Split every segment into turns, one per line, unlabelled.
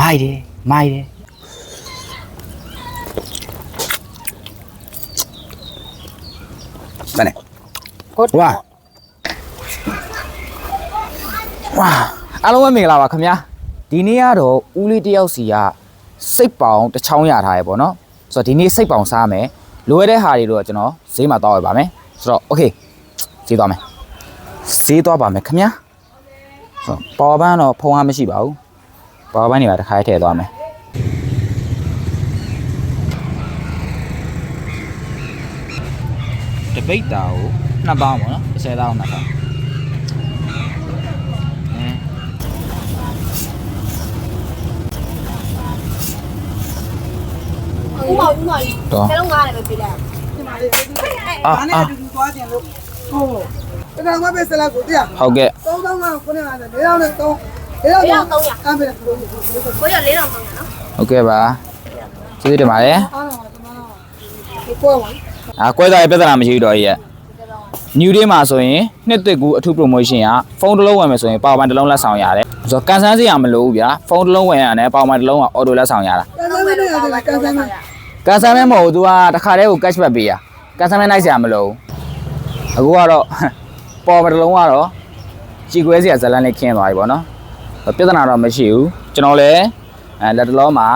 မိုက်တယ်မိုက်တယ်ဒါနဲ့
ဟုတ်
ဝါဝါအားလုံးပဲမင်္ဂလာပါခင်ဗျာဒီနေ့ကတော့ဦးလေးတယောက်စီကစိတ်ပေါင်တစ်ချောင်းရထားရပေါ့နော်ဆိုတော့ဒီနေ့စိတ်ပေါင်စားမယ်လိုရတဲ့ဟာတွေတော့ကျွန်တော်ဈေးမှာတောက်ရပါမယ်ဆိုတော့ okay ဈေးသွားမယ်ဈေးသွားပါမယ်ခင်ဗျာဆိုတော့ပေါ်ပန်းတော့ဖုံးအားမရှိပါဘူး ပေါ်ပန်းတွေပါတစ်ခါထည့်သွားမယ်တပိတ်တာကိုနှစ်ပေါင်းပေါ့နော်30တောင်းနှစ်ပေါင်းအင်း
ဥမဥမလေး
တော့
ဆယ်လုံးငါးလည်းပဲပြလိုက်
အာအာ
တူတူသွားတင်လို့ဟုတ်တကောင်မပဲဆလာကိုတရား
ဟုတ်ကဲ့
3000ကခုနကလည်း400နဲ့3 400နဲ့300အမေကဘယ်လိုလဲ
ကိုရလေးတော့မှန်းနော်
ဟုတ်ကဲ့ပါကျေးဇူးတင်ပါတယ်
အားလုံးကတမန်ဒီကိုဝိုင်း
အာကွဲသားရဲ့ပြဿနာမရှိဘူးတော့ရဲ့ new day မှာဆိုရင်နှစ်သက်ကူအထူး promotion ကဖုန်းတစ်လုံးဝယ်မယ်ဆိုရင်ပါဝါတစ်လုံးလက်ဆောင်ရတယ်ဆိုတော့ကန်ဆန်းစရာမလိုဘူးဗျာဖုန်းတစ်လုံးဝယ်ရတယ်ပါဝါတစ်လုံးက auto လက်ဆောင်ရတာ
ကန်ဆန်းမနေရတယ်ကန်ဆန်းမ
ကန်ဆန်းမဲမဟုတ်ဘူး तू ကတစ်ခါတည်းကို cash back ပေးရကန်ဆန်းမဲနိုင်စရာမလိုဘူးအခုကတော့ပေါ်မတစ်လုံးကတော့ကြည်ကွဲစရာဇလန်းလေးခင်းသွားပြီပေါ့နော် ပြဿနာတော့မရှိဘူးကျွန်တော်လည်းအဲလက်တလုံးမှာ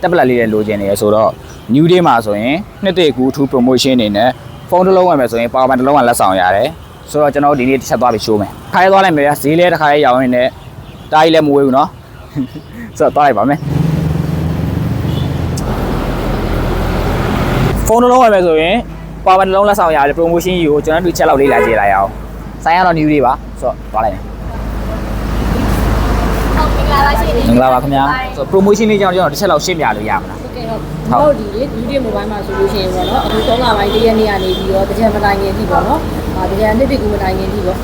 တက်ပလက်လေးလည်းလိုချင်နေရဆိုတော့ new day မှာဆိုရင်နှစ်သက်ကူအထူး promotion အနေနဲ့ဖုန်းတစ်လုံးဝယ်မယ်ဆိုရင်ပါဝါတစ်လုံးကလက်ဆောင်ရတယ်ဆိုတော့ကျွန်တော်ဒီနေ့တစ်ချက်သွားပြီးရှိုးမယ်ခါရဲသွားလိုက်မယ်ဗျာဈေးလဲတစ်ခါရဲရောင်းရင်းနဲ့တားကြီးလည်းမဝေးဘူးနော်ဆိုတော့သွားလိုက်ပါမယ်ဖုန်းတစ်လုံးဝယ်မယ်ဆိုရင်ပါဝါတစ်လုံးလက်ဆောင်ရတယ် promotion ကြီးကိုကျွန်တော်တို့ချက်လောက်လေးလာကြည့်လိုက်အောင်ဆိုင်ရတော့ new တွေပါဆိုတော့သွားလိုက်မယ်
ဟုတ်ကဲ့လာရှိနေ
မင်္ဂလာပါခင်ဗျာဆိုတော့ promotion လေးကြောင့်ကျွန်တော်တစ်ချက်လောက်ရှင်းပြလို့ရမလား
ကဲ့တော့ဟုတ်ဒီလေဒီဒီမိုဘိုင်းမှာဆိုလို့ရှိရင်ပေါ့နော်အခု3လပိုင်းတရက်နေ့ကနေပြီးတော့တကြံမတိုင်ခင်ထိပေါ့နော်အာတကြံနှစ်ပိကူမတိုင်ခင်ထိပေါ့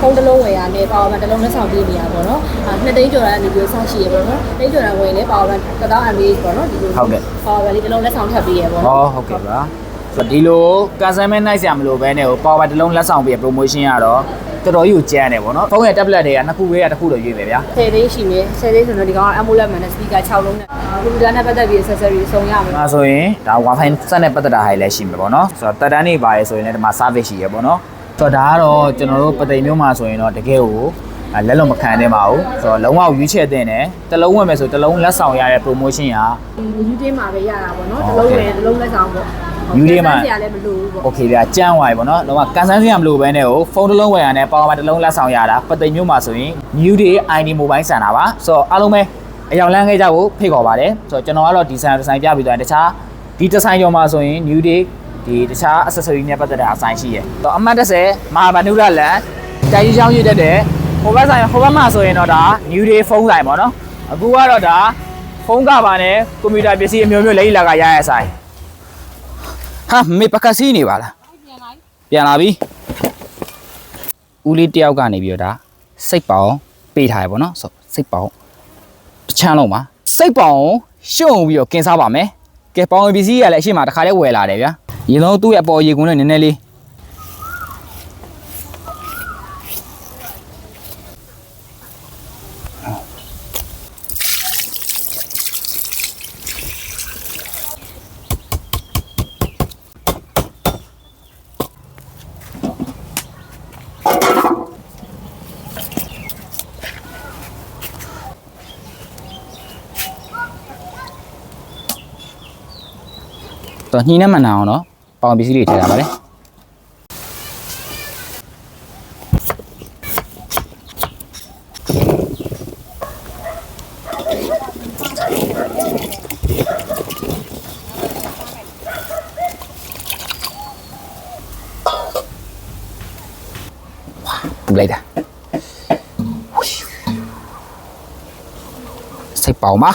ဖုန်းတစ်လုံးဝယ်ရနဲ့ပါဝါမတစ်လုံးလက်ဆောင်ပေးနေရပေါ့နော်အာနှစ်သိန်းကျော်တာနေပြီးစရှိရပေါ့နော်သိန်းကျော်တာဝယ်ရင်လည်းပါဝါတသောင်း MAH ပေါ့နော်ဒီလိုပါဝါလေးတစ်လုံးလက်ဆောင်ထပ်ပေးရပေါ့
ဟော
နော်
ဟုတ်ကဲ့ပါ ဆိုတော့ဒီလိုကန်ဆယ်မဲနိုင်စရာမလိုဘဲနဲ့ဟိုပါဝါတစ်လုံးလက်ဆောင်ပေး promotion ရတော့တော်တော်ကြီးကိုကျန်းတယ်ပေါ့နော်ဖုန်းရဲ့ tablet တွေကနှစ်ခုပဲတစ်ခုတော့ရွေးမယ်ဗျာ
10သိန်းရှိမယ်10သိန်းဆိုတော့ဒီကောင် AMOLED မှန်တဲ့ speaker 6လုံးနဲ့ကွန်ပျူတာနဲ့ပတ်သက်ပြီး accessory အစုံရမယ်
ဒါဆိုရင်ဒါ Wi-Fi စက်နဲ့ပတ်သက်တာဟာလည်းရှိမှာပေါ့နော်ဆိုတော့တက်တန်းနေပါရဲဆိုရင်လည်းဒီမှာ service ရှိရပေါ့နော်ဆိုတော့ဒါကတော့ကျွန်တော်တို့ပသိမ်မျိုးမှာဆိုရင်တော့တကယ်ကိုအဲလက်လုံးမခံသင့်ပါဘူးဆိုတော့လုံးဝရွေးချယ်သင့်တယ်တစ်လုံးဝယ်မယ်ဆိုတစ်လုံးလက်ဆောင်ရတဲ့ promotion က
ယူတင်းမှာပဲရတာပေါ့နော်တစ်လုံးဝယ်တစ်လုံးလက်ဆောင်ပေါ့
ယူတင်းမှာ
ဆရာလည်းမလိုဘူးပေါ့
โอเคဗျာကြမ်းသွားပြီပေါ့နော်လုံးဝကန်ဆန်းစရာမလိုဘဲနဲ့ကိုဖုန်းတစ်လုံးဝယ်ရတဲ့ပါဝါတစ်လုံးလက်ဆောင်ရတာပသိမ်မျိုးမှာဆိုရင် new day ID mobile center ပါဆိုတော့အားလုံးပဲအယောင်လန်းခဲ့ကြဖို့ဖိတ်ခေါ်ပါတယ်ဆိုတော့ကျွန်တော်ကတော့ဒီဆိုင်ဒီဆိုင်ပြပြီးတော့တခြားဒီဒီဇိုင်းကျော်မှာဆိုရင် new day ဒီတခြား accessory နဲ့ပတ်သက်တဲ့အဆိုင်ရှိရယ်တော့အမှတ်30မဟာဗန္ဓုရလန်တိုင်းကြီးချောင်းရည်တက်တဲ့ဟိုဘက်ဆိုင်ဟိုဘက်မှာဆိုရင်တော့ဒါ new day ဖုန်းဆိုင်ပေါ့နော်အခုကတော့ဒါဖုန်းကပါနဲ့ကွန်ပျူတာပစ္စည်းအမျိုးမျိုးလိမ့်လာကရရဆိုင် ဟာမေပကစီနေပါလားပြန်လာပြီဦးလေးတယောက်ကနေပြီးတော့ဒါစိတ်ပေါင်ပေးထားရပေါ့နော်ဆိုစိတ်ပေါင်တစ်ချမ်းလုံးပါစိတ်ပေါင်ရှုံပြီးတော့ကင်စားပါမယ်ကဲပေါင်ပစ္စည်းကလည်းအရှိမတစ်ခါတည်းဝယ်လာတယ်ဗျာရေလုံးသူ့ရဲ့အပေါ်ရေကုန်နဲ့နည်းနည်းလေး တော့ညှိနှက်မှန်အောင်တော့ပေါင်ပစ္စည်းတွေထည့်ထားပါလေပူလိုက်တာစိတ်ပေါင်ပါ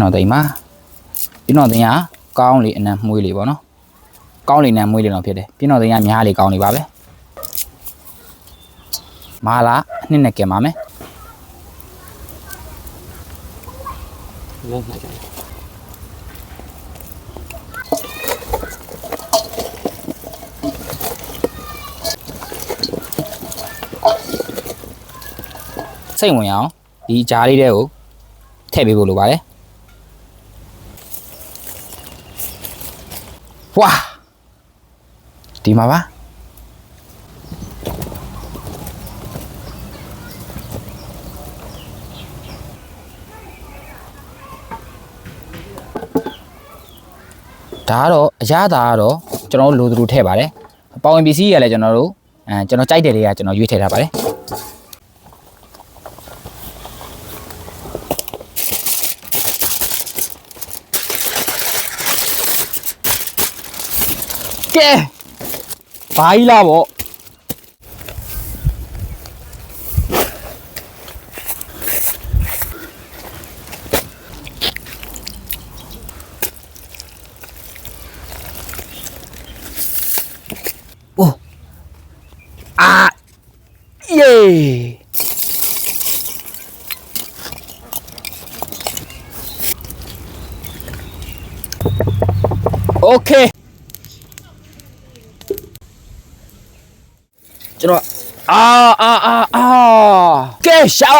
င်းတော့တိမ်မှာပြင်းတော့တိမ်ကကောင်းလေအနံ့မှုေးလေပေါ့နော်ကောင်းလေနဲ့မွေးလေတော့ဖြစ်တယ်ပြင်းတော်သိန်းကများလေကောင်းနေပါပဲမာလာနှစ်နဲ့ကင်ပါမယ်
လုံးလိုက်ကြတယ်
စိတ်ဝင်ရအောင်ဒီကြားလေးတဲ့ကိုထည့်ပေးဖို့လိုပါတယ် ဝါဒီမှာပါဒါကတော့အရသာကတော့ကျွန်တော်တို့လိုသလိုထည့်ပါတယ်ပေါဝင်ပစ္စည်းရလည်းကျွန်တော်တို့အဲကျွန်တော်ကြိုက်တဲ့တွေကကျွန်တော်ရွေးထည့်ထားပါတယ် ကဲဘာကြီးလားဗော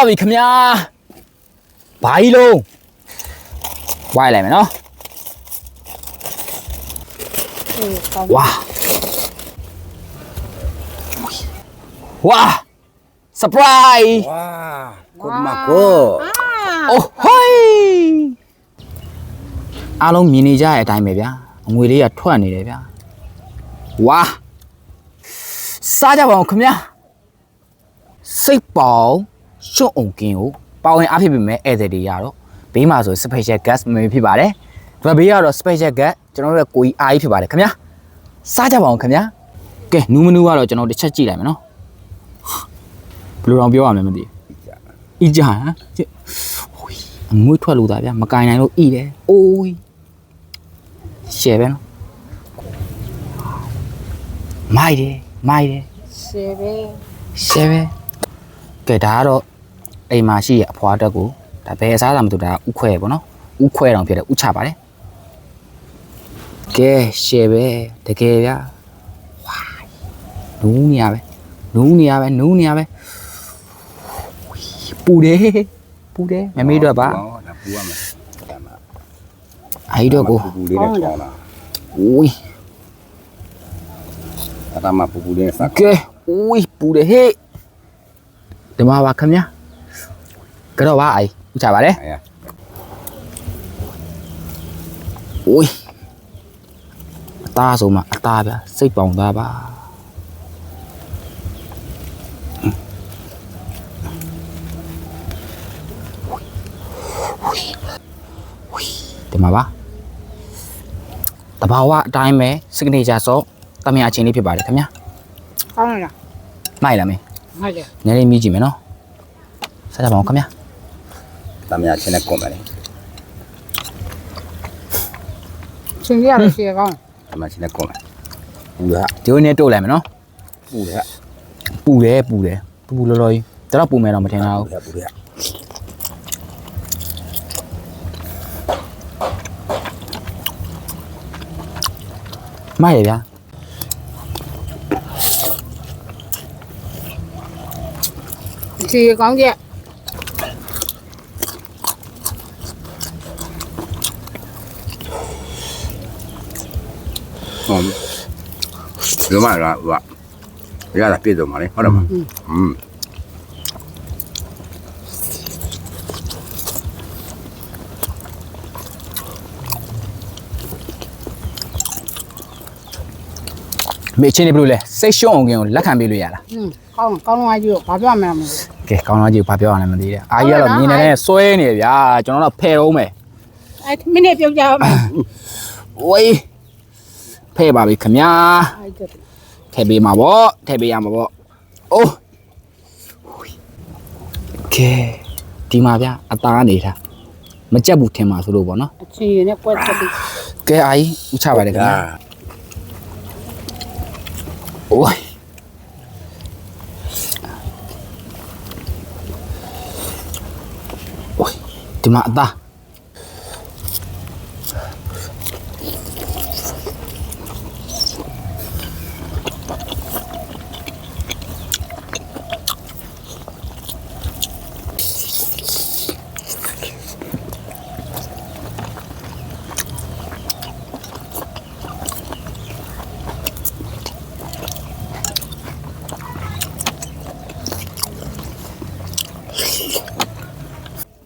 ပါပြီခင်ဗျာဘာကြီးလုံးဝိုင်းလိုက်မယ်နော်
အေးကောင်း
ဝါဝါ surprise
ဝါကိုမကို
အိုးဟိုင်းအားလုံးမြင်နေကြတဲ့အတိုင်းပဲဗျာအငွေလေးကထွက်နေတယ်ဗျာဝါစားကြပါဦးခင်ဗျာစိတ်ပေါ င်ရှုံအောင်ကင်းကိုပါဝင်အားဖြစ်ပေမဲ့ဧည့်သည်တွေရတော့ဘေးမှာဆို special guest မဖြစ်ပါတယ်ဒီမှာဘေးကတော့ special guest ကျွန်တော်တို့ရဲ့ကိုကြီးအားကြီးဖြစ်ပါတယ်ခင်ဗျာစားကြပါဦးခင်ဗျာကဲနူးမနူးကတော့ကျွန်တော်တစ်ချက်ကြည့်လိုက်မယ်နော်ဘယ်လိုတော့ပြောရမလဲမသိဘူးအီကြဟမ်ဟိုအငွေထွက်လို့သားဗျာမကင်နိုင်လို့အီတယ်အိုးရှယ်ပဲနော်မိုက်တယ်မိုက်တယ်
ရှယ်ပဲ
ရှယ်ပဲကဲဒါကတော့ အိမ်မှာရှိရအဖွားတက်ကိုဒါဘယ်အစားအစာမတူတာဥခွဲပေါ့နော်ဥခွဲတောင်ဖြစ်တယ်ဥချပါတယ်ကဲရှယ်ပဲတကယ်ဗျာဝိုင်းနူးနေရပဲနူးနေရပဲနူးနေရပဲပူတယ်ပူတယ်မမေးတော့ပါ
ဒါပူရမယ်
အဲ့ဒီတော့ကို
ပူပူလေးနဲ့ထောင်းလာ
ဦး
အတမပူပူလေးနဲ့စ
ကဲဦးပူတယ်ဟေ့ဒီမှာပါခင်ဗျာ ကတော့ပါအိုင်ဥချပါတယ်
အဲ့ရ
ဦးအသားဆုံးမှာအသားဗျာစိတ်ပေါင်သားပါဒီမှာပါတဘာဝအတိုင်းပဲ signature ဆော့တမရအချင်းလေးဖြစ်ပါတယ်ခင်ဗျာ
ကောင်းလား
မိုက်လားမင်း
ဟုတ်တယ်
နည်းလေးမြည်ကြည့်မယ်နော်ဆက်ကြပါအောင်ခင်ဗျာ
တမရချင်းနဲ့ကွန်မယ်လေ
ရှင်ရလို့ရှယ်ကောင်း
တမရချင်းနဲ့ကွန်မယ်ပူရ
ဒီလိုနဲ့တို့လိုက်မယ်နော်
ပူရ
ပူတယ်ပူတယ်ပူပူလော်လော်ကြီးဒါတော့ပူမယ်တော့မထင်တာ
ပူ
ဘူး
ရပူရ
မိုက်ရဗျာ
ရှယ်ကောင်းကြ
ဟု ဒီမှာကဝါရတာပြည့်စုံပါလေဟုတ်တယ်မอืม
မေချင်းနေဘယ်လိုလဲစိတ်ရှုံးအောင်ကင်းကိုလက်ခံပေးလို့ရလား
อืมကောင်းကောင်းသွားကြည့်တော့ဘာပြောမှမလဲ
ကဲကောင်းတော့ကြည့်ဘာပြောရလဲမသိတဲ့အာကြီးကတော့မြင်နေတဲ့စွဲနေဗျာကျွန်တော်တော့ဖယ်တော့မယ်
အဲ့မိနစ်ပြုတ်ကြအောင်
ဝေး ဖယ်ပါပြီခင်ဗျာ
အဲ့ဒါ
ထည့်ပေးမှာပေါ့ထည့်ပေးရမှာပေါ့အိုးကဲဒီမှာဗျာအသားနေတာမကြက်ဘူးထင်ပါဆိုလို့ပေါ့နော်
အချင်းရနဲ့ကွက်ချက်ပြီး
ကဲအာကြီးဥချပါတယ်ခင်ဗျာ โอ้ยโอ้ยဒီမှာအသား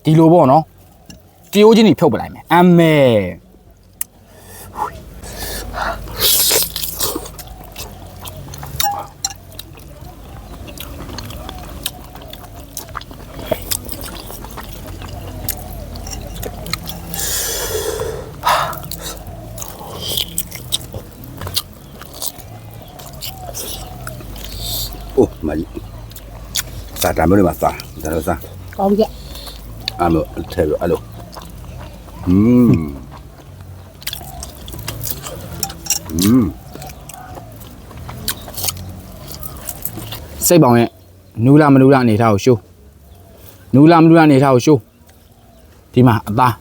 ဒီလိုပေါ့နော်တီယိုးချင်းကြီးဖြုတ်ပလိုက်မယ်အမေ။
အိုးမကြီးစားတာမျိုးတွေမှာစားဒါတော့စား
ကောင်းပြီ
အမထဲရအဲ့လိုอืมอืม
စိတ်ပေါင် ရဲ့နူးလာမနူးလာအနေထားကိုရှိုးနူးလာမနူးလာအနေထားကိုရှိုးဒီမှာအသား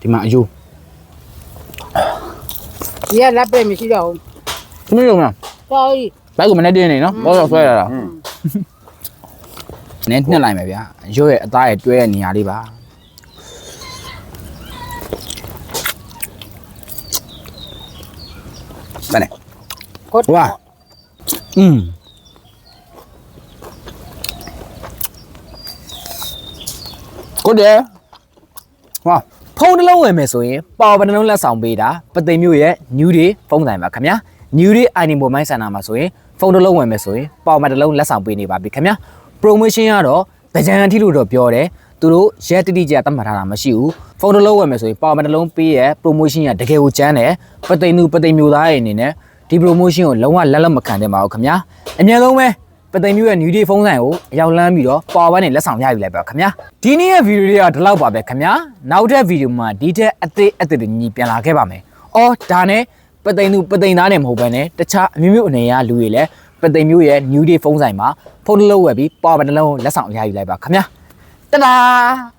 ဒီမှာအယိုး
ဒီကလက်ပဲမရှိတော့ဘူး
သမီးရုံလား
တော်ပြီ
ဘိုက်ကမနဲ့တင်းနေနော်ဘောတော့ဆွဲရတာ နည်းနှစ်လိုက်မယ်ဗျာအယိုးရဲ့အသားရဲ့တွဲရဲ့နေရာလေးပါ
ဒါနဲ့
ဟုတ်
ဝါอืมကိုတယ်ဝါဖုန်းတစ်လုံးဝယ်မယ်ဆိုရင်ပါဝါဘယ်နှလုံးလက်ဆောင်ပေးတာပသိမ်မျိုးရဲ့ new day ဖုန်းဆိုင်ပါခင်ဗျာ new day ID mobile center မှာဆိုရင်ဖုန်းတစ်လုံးဝယ်မယ်ဆိုရင်ပါဝါတစ်လုံးလက်ဆောင်ပေးနေပါပြီခင်ဗျာ promotion ကတော့တကြံအထိလို့တော့ပြောတယ်သူတို့ရက်တိတိကျသတ်မှတ်ထားတာမရှိဘူးဖုန်းတစ်လုံးဝယ်မယ်ဆိုရင်ပါဝါတစ်လုံးပေးရဲ့ promotion ကတကယ်ကိုကျန်းတယ်ပသိမ်သူပသိမ်မျိုးသားရဲ့အနေနဲ့ဒီ promotion ကိုလုံးဝလက်လက်မခံတင်ပါဘူးခင်ဗျာအများဆုံးပဲပသိမ်မျိုးရဲ့ new day ဖုန်းဆိုင်ကိုအရောက်လမ်းပြီးတော့ပါဝါနဲ့လက်ဆောင်ရယူလိုက်ပါခင်ဗျာဒီနေ့ရဲ့ဗီဒီယိုလေးကဒီလောက်ပါပဲခင်ဗျာနောက်ထပ်ဗီဒီယိုမှာဒီထက်အသေးအသေးညီပြန်လာခဲ့ပါမယ်အော်ဒါနဲ့ပသိမ်သူပသိမ်သားနဲ့မဟုတ်ဘဲနဲ့တခြားအမျိုးမျိုးအနေအရလူတွေလည်း ပသိမ်မျိုးရဲ့ new day ဖုန်းဆိုင်မှာဖုန်းတစ်လုံးဝယ်ပြီးပါဝါတစ်လုံးလက်ဆောင်အရယူလိုက်ပါခင်ဗျာတဒါ